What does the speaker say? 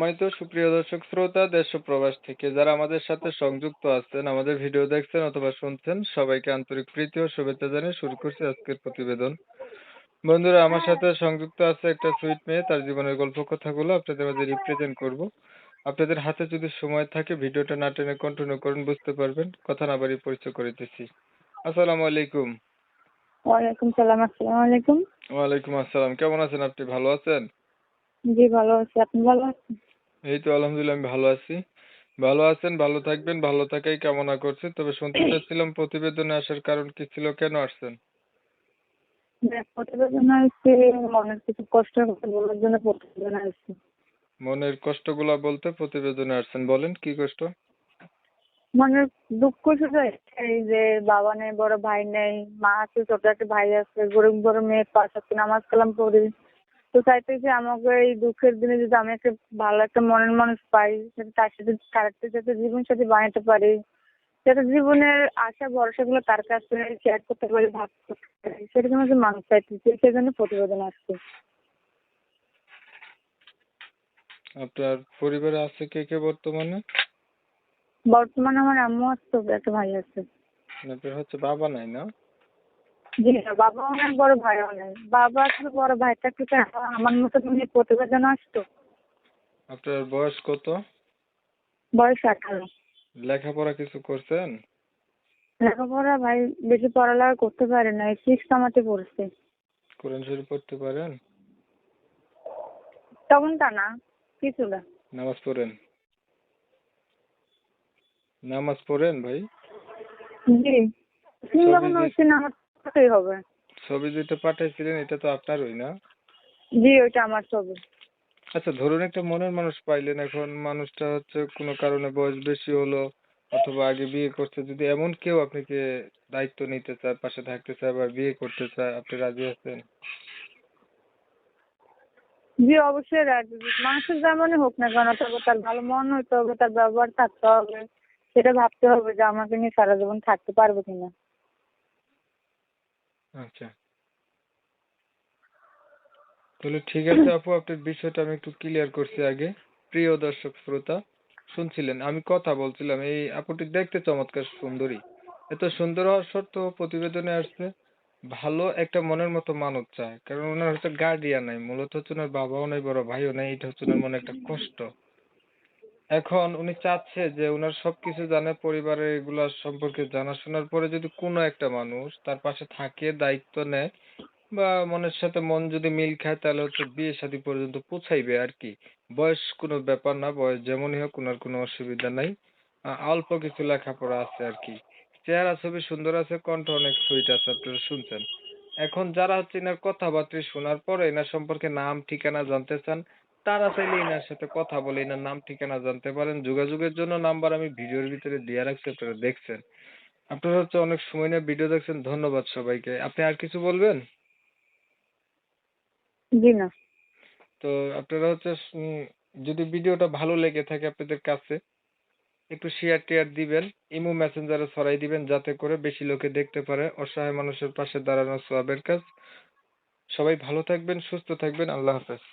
সম্মানিত সুপ্রিয় দর্শক শ্রোতা দেশ ও প্রবাস থেকে যারা আমাদের সাথে সংযুক্ত আছেন আমাদের ভিডিও দেখছেন অথবা শুনছেন সবাইকে আন্তরিক প্রীতি ও শুভেচ্ছা জানিয়ে শুরু করছি আজকের প্রতিবেদন। বন্ধুরা আমার সাথে সংযুক্ত আছে একটা সুইট মেয়ে তার জীবনের গল্প কথাগুলো আপনাদের মাঝে রিপ্রেজেন্ট করব। আপনাদের হাতে যদি সময় থাকে ভিডিওটা না টেনে কন্টিনিউ করুন বুঝতে পারবেন। কথা না বাড়িয়ে পরিচয় করিতেছি আসসালামু আলাইকুম। ওয়ালাইকুম সালাম আসসালামু আলাইকুম। ওয়ালাইকুম আসসালাম। কেমন আছেন আপনি? ভালো আছেন? জি ভালো আছি। আপনি ভালো আছেন? এই তো আলহামদুলিল্লাহ আমি ভালো আছি। ভালো আছেন ভালো থাকবেন ভালো থাকাই কামনা করছি। তবে শুনতে চাচ্ছিলাম প্রতিবেদনে আসার কারণ কি ছিল কেন আসছেন? প্রতিবেদন আসছে মনের কিছু কষ্টের কথা বলার জন্য প্রতিবেদন আসছে। মনের কষ্টগুলা বলতে প্রতিবেদনে আসছেন বলেন কি কষ্ট? মনের দুঃখ শুধু এই যে বাবা নেই বড় ভাই নেই মা আছে ছোট একটা ভাই আছে গরিব বড় মেয়ে পাঁচ নামাজ কালাম পড়ি। তো চাইতেছি আমাকে এই দুঃখের দিনে যদি আমি একটা ভালো একটা মনের মানুষ পাই তার সাথে তার যাতে জীবন সাথে বানাতে পারি যাতে জীবনের আশা ভরসাগুলো তার কাছে শেয়ার করতে পারি ভাগ করতে পারি সেরকম একটা মানুষ চাইতেছি সেজন্য প্রতিবেদন আসছে। আপনার পরিবারে আছে কে কে বর্তমানে? বর্তমানে আমার আম্মু আছে একটা ভাই আছে। আপনার হচ্ছে বাবা নাই না? জি না বাবা অনেক বড় ভাই অনেক বাবা আসলে বড় ভাইটা কি আমার মতো তুমি প্রতিবেদন আসতো আপনার বয়স কত? বয়স আঠারো। লেখাপড়া কিছু করছেন? লেখাপড়া ভাই বেশি পড়ালেখা করতে পারে না সিক্স নামাতে পড়ছে। কোরআন শরীফ পড়তে পারেন? তখন তা না কিছু না। নামাজ পড়েন? নামাজ পড়েন ভাই? জি। যখন হচ্ছে নামাজ পড়তেই হবে। ছবি যেটা পাঠাইছিলেন এটা তো আপনারই না? জি ওইটা আমার ছবি। আচ্ছা ধরুন একটা মনের মানুষ পাইলেন এখন মানুষটা হচ্ছে কোনো কারণে বয়স বেশি হলো অথবা আগে বিয়ে করছে যদি এমন কেউ আপনাকে দায়িত্ব নিতে চায় পাশে থাকতে চায় বা বিয়ে করতে চায় আপনি রাজি আছেন? জি অবশ্যই রাজি। মানুষের যেমনই হোক না কেন তবে তার ভালো মন হইতে হবে তার ব্যবহার থাকতে হবে সেটা ভাবতে হবে যে আমাকে নিয়ে সারা জীবন থাকতে পারবে কিনা? আচ্ছা। তাহলে ঠিক আছে আপু, আপনার বিষয়টা আমি একটু ক্লিয়ার করছি আগে। প্রিয় দর্শক, শ্রোতা, শুনছিলেন? আমি কথা বলছিলাম, এই আপুটি দেখতে চমৎকার সুন্দরী। এত সুন্দর হওয়ার সত্ত্বেও প্রতিবেদনে আসছে, ভালো একটা মনের মতো মানুষ চায়। কারণ ওনার হচ্ছে গার্ডিয়ান নাই, মূলত হচ্ছে ওনার বাবাও নাই, বড় ভাইও নাই, এটা হচ্ছে ওনার মনে একটা কষ্ট। এখন উনি চাচ্ছে যে ওনার সবকিছু জানে, পরিবারের এগুলা সম্পর্কে জানাশোনার পরে যদি কোনো একটা মানুষ তার পাশে থাকে, দায়িত্ব নেয় বা মনের সাথে মন যদি মিল খায়, তাহলে হচ্ছে বিয়ে শাদী পর্যন্ত পৌঁছাইবে আর কি। বয়স কোনো ব্যাপার না, বয়স যেমনই হোক ওনার কোনো অসুবিধা নাই। অল্প কিছু লেখাপড়া আছে আর কি। চেহারা ছবি সুন্দর আছে, কণ্ঠ অনেক সুইট আছে, আপনারা শুনছেন। এখন যারা হচ্ছে এনার কথাবার্তা শোনার পরে এনার সম্পর্কে নাম, ঠিকানা জানতে চান তারা চাইলে এনার সাথে কথা বলে এনার নাম ঠিকানা জানতে পারেন। যোগাযোগের জন্য নাম্বার আমি ভিডিওর ভিতরে দিয়ে রাখছি আপনারা দেখছেন। আপনারা হচ্ছে অনেক সময় নিয়ে ভিডিও দেখছেন ধন্যবাদ সবাইকে। আপনি আর কিছু বলবেন? জি না। তো আপনারা হচ্ছে যদি ভিডিওটা ভালো লেগে থাকে আপনাদের কাছে একটু শেয়ার টেয়ার দিবেন ইমো মেসেঞ্জারে ছড়াই দিবেন যাতে করে বেশি লোকে দেখতে পারে অসহায় মানুষের পাশে দাঁড়ানো সোয়াবের কাজ। সবাই ভালো থাকবেন সুস্থ থাকবেন আল্লাহ হাফেজ।